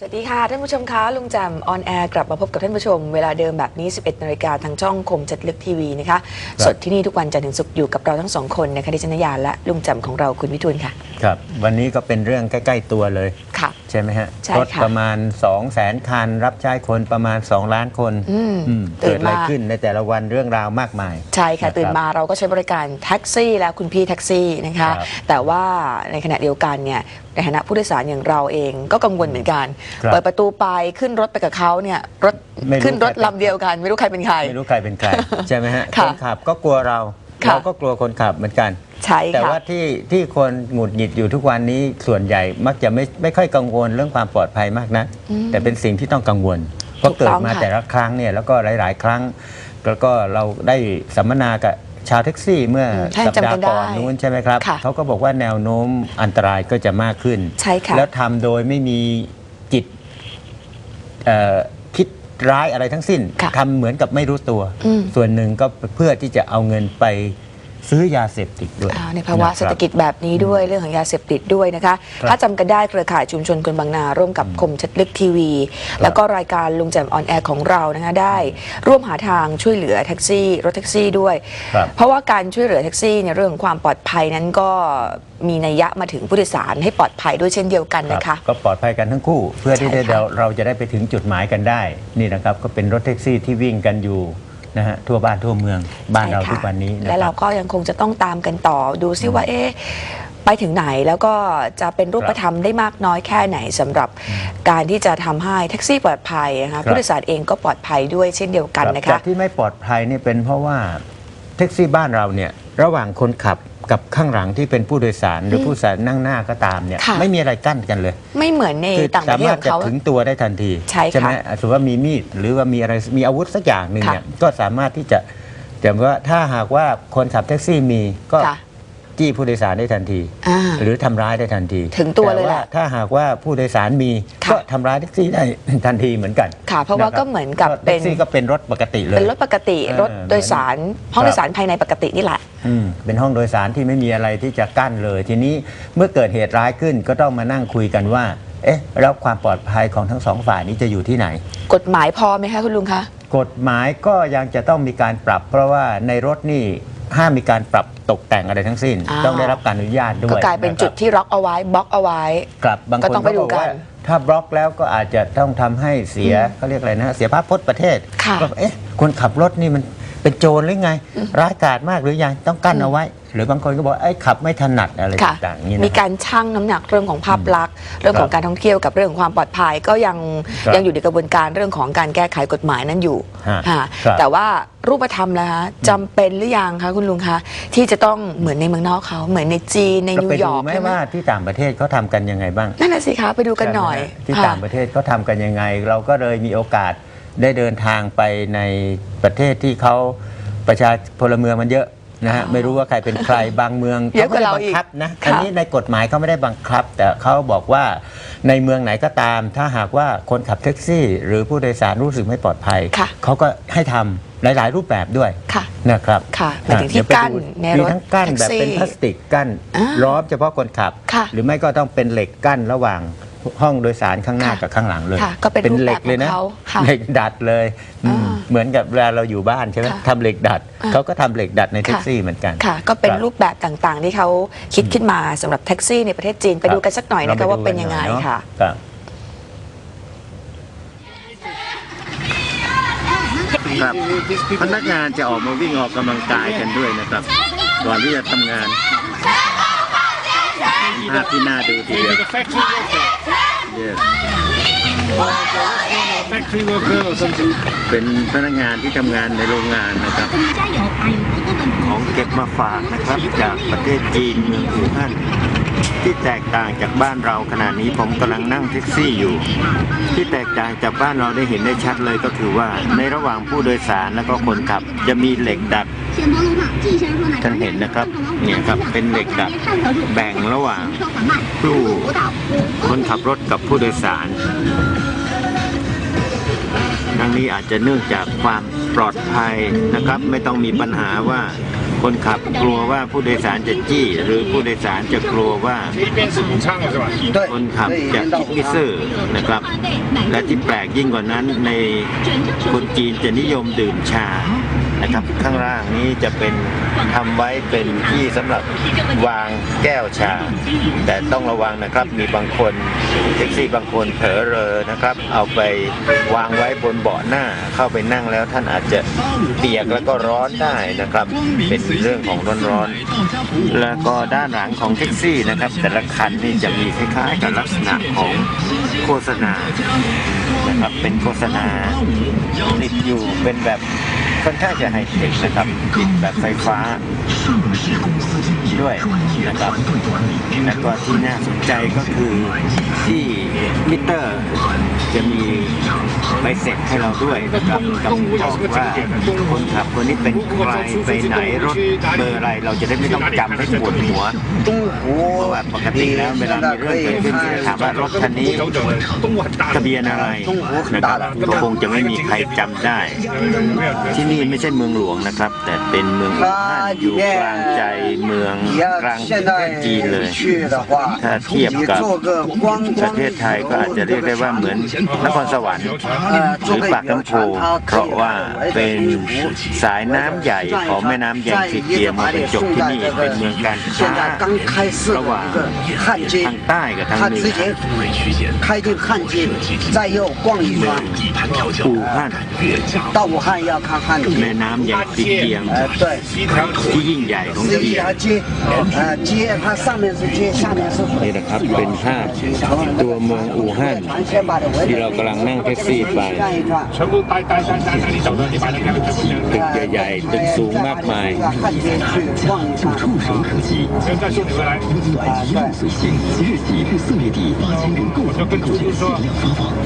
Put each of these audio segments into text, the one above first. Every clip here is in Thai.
สวัสดีค่ะ ท่านผู้ชมคะลุงแจมออนแอร์กลับมาพบกับท่านผู้ชม เวลาเดิมแบบนี้ 11นาฬิกาทางช่องคมชัดลึกทีวีนะคะครับสดที่นี่ทุกวันจันทร์ถึงศุกร์อยู่กับเราทั้งสองคนนะคะดิฉันนยาและลุงแจมของเราคุณวิทูลค่ะ ครับ วันนี้ก็เป็นเรื่องใกล้ ๆ ตัวเลย ค่ะ ใช่ไหมฮะใช่รถค่ะประมาณ 2 0 0แสนคัน รับใช้คนประมาณ 2 ล้านคนอืมอืมตื่เกินดอะไรมาขึ้นในแต่ละวันเรื่องราวมากมาย ใช่ค่ะรับตื่นมาเราก็ใช้บริการแท็กซี่และคุณพี่แท็กซี่นะคะครับแต่ว่าในขณะเดียวกันเนี่ยในฐานะผู้โดยสารอย่างเราเองก็กังวลเหมือนกัน ครับเปิดประตูไปขึ้นรถไปกับเขาเนี่ยรถไม่รู้ ขึ้นรถใครเป็นลำเดียวกัน ไม่รู้ใครเป็นใคร ไม่รู้ใครเป็นใคร ใช่ไหมฮะค่ะคนขับก็กลัวเรา ค่ะ เราก็กลัวคนขับเหมือนกัน ใช่แต่ค่ะ ว่าที่ที่คนหงุดหงิดอยู่ทุกวันนี้ส่วนใหญ่มักจะไม่ไม่ค่อยกังวลเรื่องความปลอดภัยมากนะอืมแต่เป็นสิ่งที่ต้องกังวลเพราะถูกเกิต้ดองมาค่ะ แต่ละครั้งเนี่ยแล้วก็หลาย ๆ ครั้ง แล้วก็เราได้สัมมนากับชาวแท็กซี่เมื่อท่านสัปดาจำกัห์นได้ก่อนนู้นใช่ไหมครับค่ะเขาก็บอกว่าแนวโน้มอันตรายก็จะมากขึ้น ใช่ค่ะ แล้วทำโดยไม่มีจิตเอ่อคิดร้ายอะไรทั้งสิ้นค่ะทำเหมือนกับไม่รู้ตัว อืม ส่วนหนึ่งก็เพื่อที่จะเอาเงินไป ซื้อยาเสพติดด้วย อ่าในภาวะนะครับเศรษฐกิจแบบนี้ด้วยเรื่องของยาเสพติดด้วยนะคะครับถ้าจำกันได้เครือข่ายชุมชนคนบางนา ร่วมกับคมชัดลึกทีวี แล้วก็รายการลุงแจมออนแอร์ของเรานะคะได้ ร่วมหาทางช่วยเหลือแท็กซี่ รถแท็กซี่ด้วย ครับ เพราะว่าการช่วยเหลือแท็กซี่ในยเรื่องของความปลอดภัยนั้นก็มีนัยยะมาถึงผู้โดยสารให้ปลอดภัยด้วยเช่นเดียวกันนะคะก็ปลอดภัยกันทั้งคู่ เพื่อที่ใช่ได้ค่ะ เราเราจะได้ไปถึงจุดหมายกันได้ นี่นะครับ ก็เป็นรถแท็กซี่ที่วิ่งกันอยู่ นะฮะทั่วบ้านทั่วเมืองบ้านเราใช่ค่ะทุกวันนี้นะและคเรารับก็ยังคงจะต้องตามกันต่อดูซิว่าเอ๊ะไปถึงไหนแล้วก็จะเป็นรูปธรรมได้มากน้อยแค่ไหนสำหรับการที่จะทำให้แท็กซี่ปลอดภัยนะคะครับผู้โดยสารเองก็ปลอดภัยด้วยเช่นเดียวกันนะแต่คะที่ไม่ปลอดภัยนี่เป็นเพราะว่าแท็กซี่บ้านเราเนี่ยระหว่างคนขับ กับข้างหลังที่เป็นผู้โดยสาร หรือผู้โดยสารนั่งหน้าก็ตามเนี่ยค่ะ ไม่มีอะไรกั้นกันเลยไม่เหมือนในคือต่างปสาระเทศมารขถองจะเขา ถึงตัวได้ทันทีใช่ค่ะไหมสมมติว่ามีมีดหรือว่ามีอะไรมีอาวุธสักอย่างหนึ่งค่ะเนี่ยก็สามารถที่จะแต่ว่าถ้าหากว่าคนขับแท็กซี่มีก็ค่ะ จี้ผู้โดยสารได้ทันที อ่า หรือทำร้ายได้ทันทีถึงตัวเลยแหละาถ้าหากว่าผู้โดยสารมีค่ะก็ทำร้ายแท็กซี่ได้ ทันทีเหมือนกันค่ะเพราะว่าคบก็เหมือนกับก็เป็แท็น กซี่ก็เป็นรถปกติเลย เป็นรถปกติเออรถโดยสารห้องครับ โดยสารภายในปกตินี่แหละ อืมเป็นห้องโดยสารที่ไม่มีอะไรที่จะกั้นเลย ทีนี้เมื่อเกิดเหตุร้ายขึ้นก็ต้องมานั่งคุยกันว่า เอ๊ะแล้วความปลอดภัยของทั้งสองฝ่ายนี้จะอยู่ที่ไหน กฎหมายพอไหมคะคุณลุงคะ กฎหมายก็ยังจะต้องมีการปรับ เพราะว่าในรถนี่ ห้ามมีการปรับตกแต่งอะไรทั้งสิ้น อ้าว ต้องได้รับการอนุญาตด้ก็วยกลายเป็นจุดะครับที่ล็อกเอาไว้บล็อกเอาไว้กลับบางก็คนต้องไปก็ดูบอกกันว่าถ้าบล็อกแล้วก็อาจจะต้องทำให้เสียเขาเรียกอะไรนะเสียภาพพจน์ประเทศค่ะว่าเอ๊ะคนขับรถนี่มัน เป็นโจรหรือไง ร้ายกาจมากหรือยังต้องกั้นเอาไว้ หรือบางคนก็บอกไอ้ยขับไม่ถนัดอะไรค่ะต่างๆนี่นะ มีการชั่งน้ำหนักเรื่องของภาพลักษณ์เรื่องของการท่องเที่ยวกับเรื่องของความปลอดภัยก็ยังครับยังอยู่ในกระบวนการเรื่องของการแก้ไขกฎหมายนั้นอยู่ฮะค่ะครับ แต่ว่ารูปธรรมแล้วคะจำเป็นหรือยังคะคุณลุงคะที่จะต้องเหมือนในเมืองนอกเขาเหมือนในจีนในเรานิวไปยดูอร์กไหมใช่ไหมว่าที่ต่างประเทศเขาทำกันยังไงบ้างนั่นน่ะสิคะไปดูกันหน่อยใช่ไมฮะที่ค่ะ ต่างประเทศเขาทำกันยังไง เราก็เลยมีโอกาส ได้เดินทางไปในประเทศที่เขาประชาพลเมืองมันเยอะนะฮะอ๋อไม่รู้ว่าใครเป็นใครบางเมืองเยอะกว่าเราไม่ได้บังคับนะอีกอันค่ะนี้ในกฎหมายเขาไม่ได้บังคับ แต่เขาบอกว่าในเมืองไหนก็ตาม ถ้าหากว่าคนขับแท็กซี่ หรือผู้โดยสารรู้สึกไม่ปลอดภัย ค่ะ เขาก็ให้ทำหลายๆรูปแบบด้วยค่ะ นะครับค่ะหมายถึงที่เดี๋วไปกั้นดูในมีรถทั้งกั้นแบบเป็นแท็กซี่พลาสติกกั้นอ่าล้อมเฉพาะคนขับ ค่ะ หรือไม่ก็ต้องเป็นเหล็กกั้นระหว่าง ห้องโดยสารข้างหน้าค่ะกับข้างหลังเลยค่ะก็เป็นรูปเหล็กเลยนะแบบของเขาค่ะเหล็กดัดเลยอืมอ่าเหมือนกับเวลาเราอยู่บ้านใช่ไหมค่ะทำเหล็กดัดอ่า เขาก็ทำเหล็กดัดในแท็กค่ะซี่เหมือนกัน ค่ะ ก็เป็นครับรูปแบบต่างๆ ที่เขาคิดขึ้นมาสำหรับแท็กซี่ในประเทศจีน ไปดูกันสักหน่อยนะคะว่าเป็นยังไงค่ะครับครับพนักงานจะออกมาวิ่งออกกำลังกายกันด้วยนะครับ ก่อนที่จะทำงาน ภาพที่น่าดูทีเดียว Maybe the factory worker. Yes Factory worker or something. เป็นพนักงานที่ทำงานในโรงงานนะครับ ของเก็บมาฝากนะครับจากประเทศจีนเมืองอู่ฮั่นที่แตกต่างจากบ้านเราขณะนี้ผมกำลังนั่งแท็กซี่อยู่ ที่แตกต่างจากบ้านเราได้เห็นได้ชัดเลยก็คือว่าในระหว่างผู้โดยสารและก็คนขับจะมีเหล็กดัด ท่านเห็นนะครับเนี่ยครับเป็นเด็กดัดแบ่งระหว่างผู้คนขับรถกับผู้โดยสารดังนี้อาจจะเนื่องจากความปลอดภัยนะครับ ไม่ต้องมีปัญหาว่าคนขับกลัวว่าผู้โดยสารจะจี้ หรือผู้โดยสารจะกลัวว่าคนขับจะคิดกิเซอร์นะครับ และที่แปลกยิ่งกว่านั้นในคนจีนจะนิยมดื่มชา นะครับ ข้างล่างนี้จะเป็นทำไว้เป็นที่สำหรับวางแก้วชา แต่ต้องระวังนะครับมีบางคนแท็กซี่บางคนเผลอเรอนะครับ เอาไปวางไว้บนเบาะหน้าเข้าไปนั่งแล้วท่านอาจจะเปียกแล้วก็ร้อนได้นะครับ เป็นเรื่องของร้อนๆแล้วก็ด้านหลังของแท็กซี่นะครับ แต่ละคันนี่จะมีคล้ายๆกับลักษณะของโฆษณานะครับเป็นโฆษณาติดอยู่เป็นแบบ ค่อนข้างจะไฮเทคนะครับแบบไฟฟ้าด้วยนะครับแล้วก็ที่น่าสนใจก็คือที่มิเตอร์ จะมีใบเสร็จให้เราด้วยนะครับกับบอกว่าคนขับคนนี้เป็นใครไปไหนรถเบอร์อะไรเราจะได้ไม่ต้องจำให้ปวดหัวเพราะว่าปกติแล้วเวลามีเรื่องเกิดขึ้นถามว่ารถคันนี้ทะเบียนอะไรนะครับก็คงจะไม่มีใครจำได้ที่นี่ไม่ใช่เมืองหลวงนะครับ แต่เป็นเมืองอู่ฮั่นอยู่กลางใจเมือง 你 กลา 要 ง 现 ประเทศจีนเลย 在去的话， ถ้าเทียบ 你 กับ 坐个观 ประ 光 เทศไทยก็อาจจะเรียกได้ว่าเหมือนนครสวรรค์ 呃 หรือ 坐个 ปาก 游 น้ำโพ 船，它 เพ 可 ราะ 以 ว่า 来回 เป็ 的 น 一湖。 สายน้ำใหญ่ของแม่น้ำแยงซีเกียมาบรรจบที่นี่เป็นเมืองการค้า 现在刚开市的 ระหว่าง 一个汉街 ทาง，ใต้กับทาง 它 เหนื 之 อ 前开进汉街，再又逛一圈， อู่ฮั่น 到武汉要看 汉 แม่ 街。 น้ำแยงซีเกียง 呃，对，一条 ที่ยิ่งใหญ่ของ 是 จี 一 น 条街，呃，街它上面是街，下面是水。 นี่นะครับเป็นภาพตัวเมืองอู่ฮั่น 先把它围 ที่เรากำลังนั่งแท็กซี่ไป 转一转。全部带带带带带你走的，你把那个全部这样 ตึกใหญ่ๆตึกสูงมากมาย 汉街去逛一圈。现在送你回来。啊，对。我就跟出租说，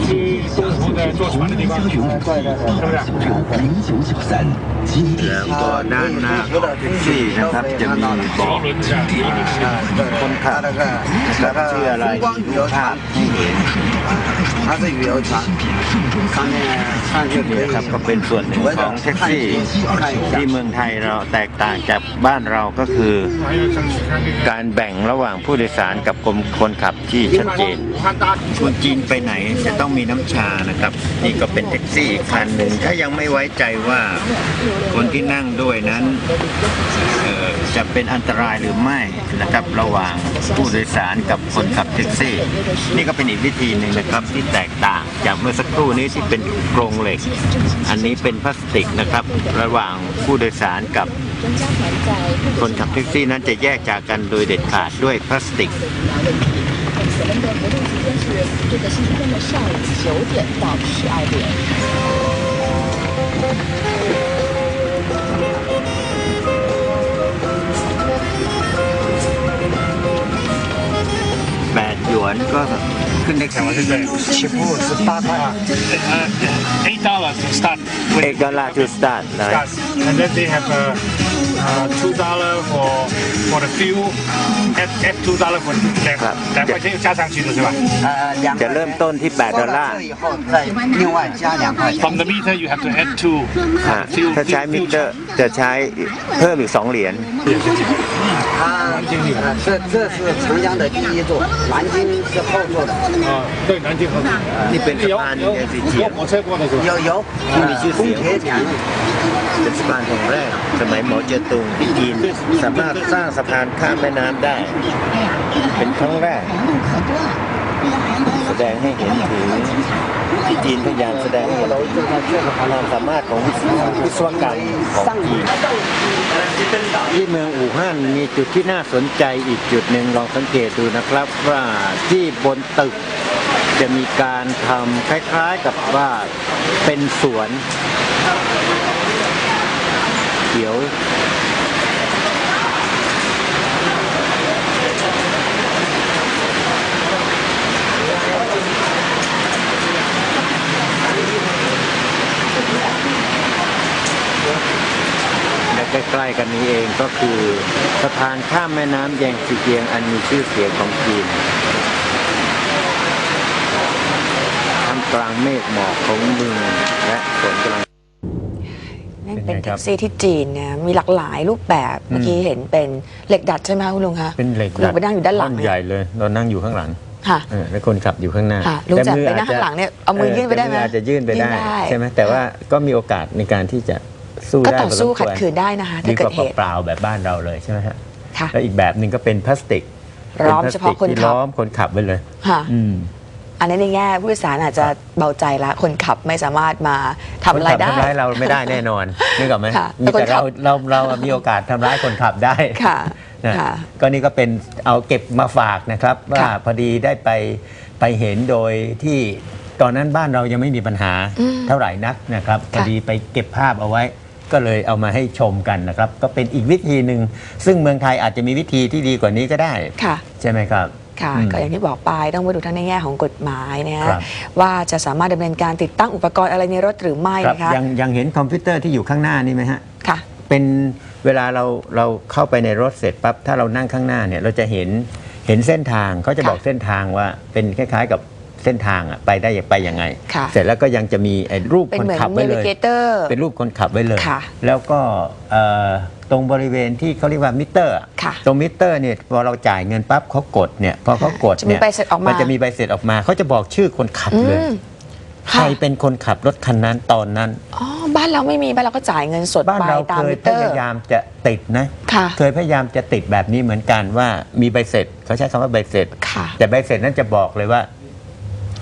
去东湖的坐船的地方，是不是？ แล้วก็ด้านหน้าของแท็กซี่นะครับจะมีบอกที่าคนขับนะคชื่ออะไรรูปภาพให้เห็น นี่ครับก็เป็นส่วนหนึ่งของแท็กซี่ที่เมืองไทยเราแตกต่างจากบ้านเราก็คือ การแบ่งระหว่างผู้โดยสารกับกรมคนขับที่ชัดเจนคนจีนไปไหนจะต้องมีน้ำชานะครับ นี่ก็เป็นแท็กซี่อีกคันหนึ่งถ้ายังไม่ไว้ใจว่าคนที่นั่งด้วยนั้นจะเป็นอันตรายหรือไม่นะครับระหว่างผู้โดยสารกับคนขับแท็กซี่ นี่ก็เป็นอีกวิธีหนึ่งนะครับที่แตกต่างจากเมื่อสักครู่นี้ที่เป็นโครงเหล็ก อันนี้เป็นพลาสติกนะครับ ระหว่างผู้โดยสารกับ คนขับแท็กซี่นั้นจะแยกจากกันโดยเด็ดขาดด้วยพลาสติก我 Uh, uh, eight dollars to start. Eight dollar to start. Start. And then they have a uh, two dollar for for the fuel, add add two dollar for 两两块钱又加上去的是吧呃，两 จะเริ่มต้นที่ 8 ดอลลาร์ 以后再另外加两块钱。 ？From the meter you have to add two. ฮะถ้าใช้มิเตอร์จะใช้เพิ่มอีก 2 เหรียญ 它呃，这这是长江的第一座，南京是后座的。啊，对，南京很。 นี่เป็นสะ 有 พาน 有 เอซีเจี 坐 ย 火车过的是吧？有有，呃宫铁讲 เป็นสะพานแห่งแรก สมัยหมอเจอตุ งที่จีนสามารถสร้างสะพานข้ามแม่น้ำได้ เป็นครั้งแรก แสดงให้เห็นถึงที่จีนพยายามแสดงให้เห็นความสามารถของวิศวกรรมของจีนที่เมืองอู่ฮั่นมีจุดที่น่าสนใจอีกจุดหนึ่งลองสังเกตดูนะครับว่าที่บนตึกจะมีการทำคล้ายๆกับว่าเป็นสวนเขียว ใกล้ๆกันนี้เองก็คือสะพานข้ามแม่น้ำแยงซีเกียงอันมีชื่อเสียงของจีนท่ามกลางเมฆหมอกของเมืองและฝนกำลังนั่นเป็นไงคแท็รับกซี่ที่จีนเนี่ยมีหลากหลายรูปแบบเมื่อกี้เห็นเป็นเหล็กดัดใช่ไหมคะคุณลุงคะเป็นเหล็กคุณลุงไปนั่งอยู่ด้านหลังท่เนี่ยใหญ่เลยเรานั่งอยู่ข้างหลังค่ะเออแล้วคนขับอยู่ข้างหน้าค่ะลุงแต่แจ่มมือไปนั่งข้างหลังเนี่ยเอามือยื่นไปได้ไหมแต่ออาจจะยื่นไปยื่ได้นได้ใช่ไหมแต่ว่าก็มีโอกาสในการที่จะ สู้ก็ได้ต่อสู้พสมควร ขัดขืนได้นะคะดีถ้ากเกิดว่าเหตุ เปล่าๆแบบบ้านเราเลยใช่ไหมฮะค่ะแล้วอีกแบบหนึ่งก็เป็นพลาสติกล้อมป็พลสเฉพาะติกคนที่ขับ ล้อมคนขับไว้เลย ค่ะ อืม อันนี้ในแง่ผู้โดยสารอาจจะเบาใจละ คนขับไม่สามารถมาทำอะไรคนขับได้ทำร้ายเราไม่ได้แน่นอน นึกออกไหมค่ะมีแต่คนแต่ขัเราบเราเรามีโอกาสทำร้ายคนขับได้ค่ะนะค่ะก็นี่ก็เป็นเอาเก็บมาฝากนะครับ ว่าค่ะพอดีได้ไปไปเห็นโดยที่ตอนนั้นบ้านเรายังไม่มีปัญหาอืมเท่าไหร่นักนะครับ พอดีไปเก็บภาพเอาไว้ ก็เลยเอามาให้ชมกันนะครับ ก็เป็นอีกวิธีหนึ่งซึ่งเมืองไทยอาจจะมีวิธีที่ดีกว่านี้ก็ได้ ค่ะ ใช่ไหมครับ ค่ะอืมก็อย่างที่บอกไปต้องไปดูทั้งในแง่ของกฎหมายนะฮะครับว่าจะสามารถดำเนินการติดตั้งอุปกรณ์อะไรในรถหรือไม่ครับนะคะยังยังเห็นคอมพิวเตอร์ที่อยู่ข้างหน้านี่ไหมฮะ ค่ะ เป็นเวลาเราเราเข้าไปในรถเสร็จปั๊บถ้าเรานั่งข้างหน้าเนี่ยเราจะเห็นเห็นเส้นทางเขาจะค่ะบอกเส้นทางว่าเป็นคล้ายๆกับ เส้นทางอะไปได้ไปยังไง ค่ะเสร็จแล้วก็ยังจะมีไอ้รูปเป็นคนเหมือนขับเนไว้เลวิย เกเตอร์ เป็นรูปคนขับไว้เลย ค่ะแล้วก็เอ่อตรงบริเวณที่เขาเรียกว่ามิเตอร์อะค่ะตรงมิเตอร์เนี่ยพอเราจ่ายเงินปั๊บเขากดเนี่ยพอเขากดจะมีเนี่ยใบเสร็จออกมามัจะมีใบเสร็จออกมาเขาจะบอกชื่อคนขับอืเลยมใครเป็นคนขับรถคันนั้นตอนนั้น อ๋อ บ้านเราไม่มี บ้านเราก็จ่ายเงินสดบ้านไปเราตามเคยมิพเตอร์ ยายามจะติดนะ ค่ะ เคยพยายามจะติดแบบนี้เหมือนกันว่ามีใบเสร็จเขาใช้คำว่าใบเสร็จ ค่ะ แต่ใบเสร็จนั้นจะบอกเลยว่า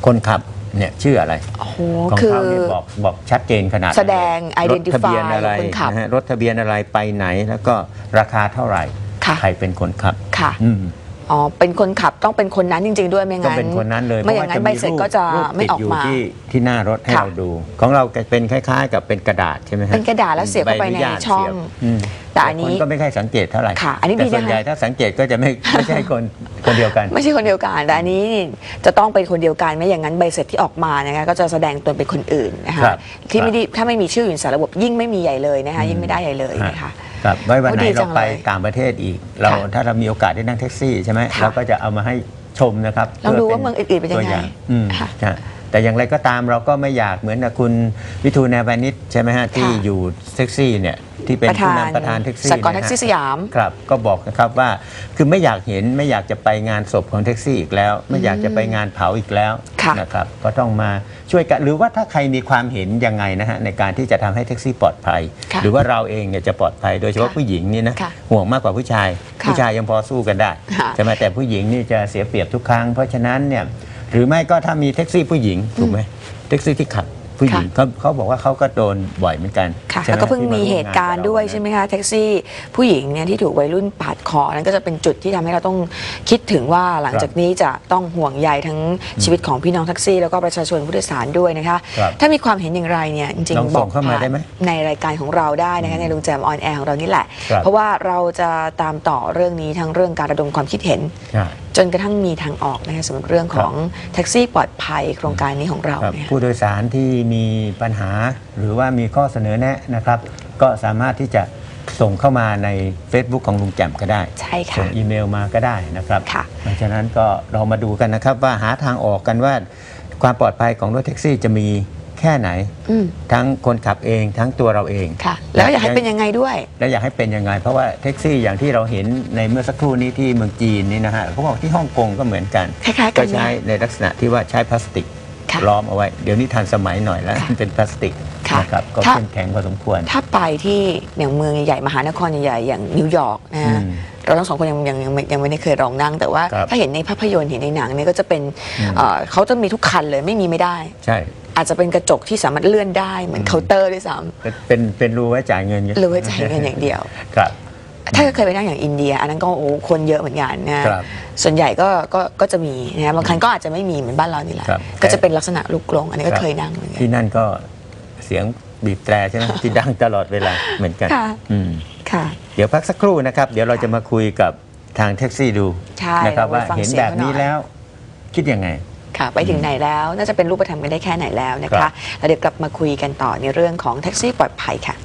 คนขับเนี่ยชื่ออะไรโอ้โหของคือ เขาเนี่ยบอกบอกชัดเจนขนาดนั้นแสดงรถทะเบียน identify อะไรคนขับนะฮะรถทะเบียนอะไรไปไหน แล้วก็ราคาเท่าไหร่ค่ะ ใครเป็นคนขับค่ะ อืม อ๋อ เป็นคนขับต้องเป็นคนนั้นจริง ๆ ด้วยไม่ก็งั้นเป็นคนนั้นเลยไม่อย่างนั้นใบเสร็จก็จะรูปไม่ออกติดยู่มาที่ที่หน้ารถให้ค่ะ เราดู ของเราเป็นคล้ายๆ กับเป็นกระดาษใช่ไหมฮะเป็นกระดาษแล้วเสียบเข้าไปในใบอญตช่อง เสียบอืมแต่อันนี้ คนก็ไม่ค่อยสังเกตเท่าไหร่ค่ะอันนี้แต่ดีส่วนนะคะ ใหญ่ถ้าสังเกตก็จะไม่ไม่ใช่คนคนเดียวกัน ไม่ใช่คนเดียวกันแต่อันนี้นี่จะต้องเป็นคนเดียวกันไม่อย่างนั้นใบเสร็จที่ออกมานะคะก็จะแสดงตนเป็นคนอื่นนะคะครับที่ไม่ได้ถ้าไม่มีชื่ออยู่ในสารระบบยิ่งไม่มีใหญ่เลยนะคะยิ่งไม่ได้ใหญ่เลยนะคะ ครับไว้วันไหนโอ้ดีจัเรางไปเลยต่างประเทศอีก เราค่ะถ้าเรามีโอกาสได้นั่งแท็กซี่ใช่ไหมค่ะเราก็จะเอามาให้ชมนะครับลองดูพื่ว่าเมืองอื่นๆเป็นยังไงตัวอาอืมค่ะใช่ แต่อย่างไรก็ตามเราก็ไม่อยากเหมือนกับคุณวิทูลแนวานิชใช่ไหมฮะที่ค่ะอยู่แท็กซี่เนี่ยที่เป็นประธาผู้นนำประธานแท็กซี่สหกรณ์นะฮะแท็กซี่สยามครับก็บอกนะครับว่าคือไม่อยากเห็นไม่อยากจะไปงานศพของแท็กซี่อีกแล้ว ไม่อยากจะไปงานเผาอีกแล้วค่ะนะครับก็ต้องมาช่วยกันหรือว่าถ้าใครมีความเห็นยังไงนะฮะในการที่จะทำให้แท็กซี่ปลอดภัยค่ะหรือว่าเราเองเนี่ยจะปลอดภัย โดยเฉพาะค่ะผู้หญิงนี่นะค่ะห่วงมากกว่าผู้ชายค่ะผู้ชายยังพอสู้กันได้ค่ะใช่ไหมแต่ผู้หญิงนี่จะเสียเปรียบทุกครั้งเพราะฉะนั้นเนี่ย หรือไม่ก็ถ้ามีแท็กซี่ผู้หญิงถูกไหมแท็กซี่ที่ขับผู้หญิงเขาเขาบอกว่าเขาก็โดนบ่อยเหมือนกันค่ะใช่ไหแล้วก็เพิ่งที่ามีร่วเหตุการณ์ด้วยงนบเใช่ไหมคะแท็กซี่ผู้หญิงเนี่ยที่ถูกวัยรุ่นปาดคอนั่นก็จะเป็นจุดที่ทำให้เราต้องคิดถึงว่าหลังจากนี้จะต้องห่วงใยทั้งชีวิตของพี่น้องแท็กซี่ แล้วก็ประชาชนผู้โดยสารด้วยนะคะครับถ้ามีความเห็นอย่างไรเนี่ยจริงลองๆบส่อกงเข้ามาได้ไหมในรายการของเราได้นะคะในลุงแจมออนแอร์ของเรานี่แหละครับเพราะว่าเราจะตามต่อเรื่องนี้ทั้งเรื่องการระดมความคิดเห็นใช่ จนกระทั่งมีทางออกนะคะสำหรับเรื่องของแท็กซี่ปลอดภัยโครงการนี้ของเราครับเนี่ย ผู้โดยสารที่มีปัญหาหรือว่ามีข้อเสนอแนะนะครับ ก็สามารถที่จะส่งเข้ามาใน Facebook ของลุงแจ่มก็ได้ใช่ค่ะส่งอีเมลมาก็ได้นะครับค่ะ เพราะฉะนั้นก็เรามาดูกันนะครับว่าหาทางออกกันว่าความปลอดภัยของรถแท็กซี่จะมี แค่ไหน อืมทั้งคนขับเองทั้งตัวเราเองค่ะ แล้วอยากให้เป็นยังไงด้วย และอยากให้เป็นยังไง เพราะว่าแท็กซี่อย่างที่เราเห็นในเมื่อสักครู่นี้ที่เมืองจีนนี่นะฮะเขาบอกที่ฮ่องกงก็เหมือนกันคล้ายๆกันก็ใช้ในลักษณะที่ว่าใช้พลาสติกค่ะล้อมเอาไว้ เดี๋ยวนี้ทันสมัยหน่อยแล้ว ค่ะเป็นพลาสติกค่ะนะครับก็ถ้า เข้มแข็งพอสมควร ถ้าไปที่อย่างเมืองใหญ่ๆมหานครใหญ่ๆอย่างนิวยอร์กนะฮะอืมเราทั้งสองคนยังยังยังไม่ยังไม่ได้เคยลองนั่ง แต่ว่าครับถ้าเห็นในภาพยนตร์เห็นในหนังเนี่ยก็จะเป็นอืม เอ่อเขาจะมีทุกคันเลยไม่มีไม่ได้ ใช่ อาจจะเป็นกระจกที่สามารถเลื่อนได้เหมือนเคาน์เตอร์ด้วยซ้เป็นเป็นเป็นรูไว้จ่ายเงินำหรือว่าจ่ายเงินอย่างเดียว ครับ ถ้าเคยไปนั่งอย่างอินเดีย อันนั้นก็โอ้คนเยอะเหมือนกันนะฮะครับ ส่วนใหญ่ก็ก็ก็จะมีนะฮะบางคันก็อาจจะไม่มีเหมือนบ้านเรานี่แหละครับก็จะเป็นลักษณะลูกกลงอันนี้ก็ครับเคยนั่งเหมือนกัน ที่นั่นก็เสียงบีบแตรใช่ไหม ที่ดังตลอดเวลาเหมือนกันค่ะ อืมค่ะ เดี๋ยวพักสักครู่นะครับ เดี๋ยวเราจะมาคุยกับทางแท็กซี่ดูใช่นะครับเราไปว่าฟังเห็นเสียงแบบนี้เขาหน่อย แล้ว คิดยังไง ค่ะ ไปถึงไหนแล้ว น่าจะเป็นรูปธรรมกันได้แค่ไหนแล้วนะครัคะบ แล้วเดี๋ยวกลับมาคุยกันต่อในเรื่องของแท็กซี่ปลอดภัยค่ะ